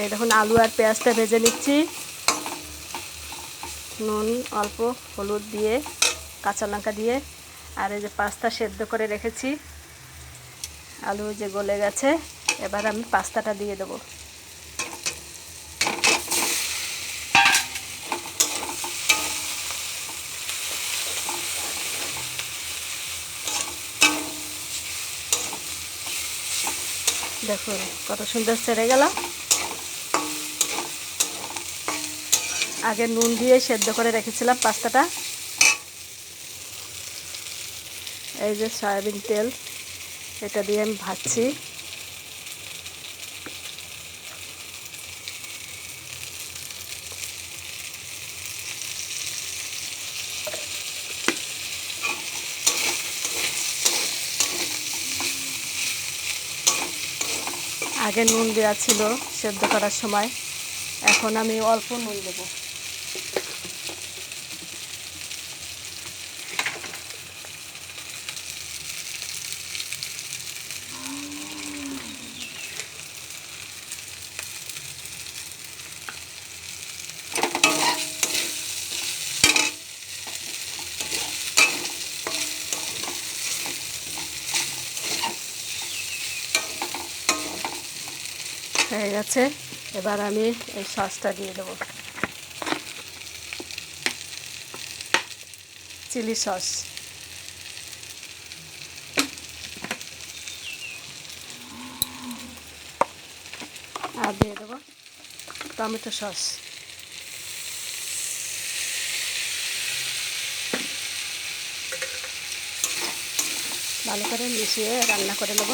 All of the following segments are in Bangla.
এই দেখুন, আলু আর পেঁয়াজটা ভেজে নিচ্ছি। নুন, অল্প হলুদ দিয়ে, কাঁচা লঙ্কা দিয়ে, আর এই যে পাস্তা সেদ্ধ করে রেখেছি। আলু যে গলে গেছে, এবার আমি পাস্তাটা দিয়ে দেবো। দেখুন কত সুন্দর সেরে গেল। আগে নুন দিয়ে সেদ্ধ করে রেখেছিলাম পাস্তাটা। এই যে সয়াবিন তেল, এটা দিয়ে আমি ভাজছি। আগে নুন দেওয়া ছিল সেদ্ধ করার সময়। এখন আমি অল্প নুন দেবো। হয়ে গেছে। এবার আমি এই সসটা দিয়ে দেবো। Chilli sauce. আর দিয়ে দেবো টমেটো সস। ভালো করে মিশিয়ে রান্না করে নেব।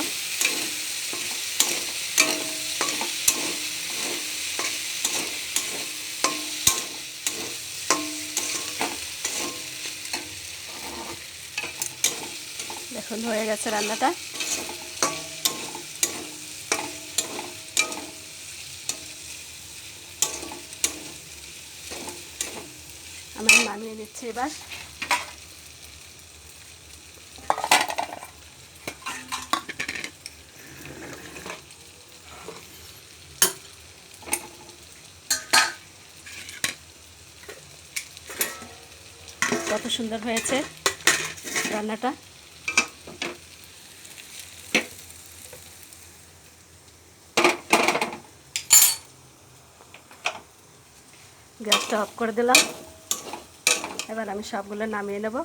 দেখুন হয়ে গেছে রান্নাটা। আমার নামিয়ে নিচ্ছি এবার। কত সুন্দর হয়েছে রান্নাটা। গ্যাসটা অফ করে দিলাম। এবার আমি সবগুলো নামিয়ে নেব।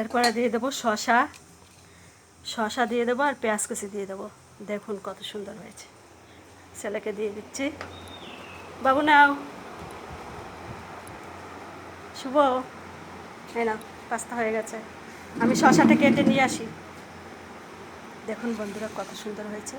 এরপরে দিয়ে দেবো শশা। শশা দিয়ে দেবো আর পেঁয়াজ কুচি দিয়ে দেবো। দেখুন কত সুন্দর হয়েছে। ছেলেকে দিয়ে দিচ্ছি। বাবু, নাও। শুভ। এই না পাস্তা হয়ে গেছে। আমি শশাটা কেটে নিয়ে আসি। দেখুন বন্ধুরা কত সুন্দর হয়েছে।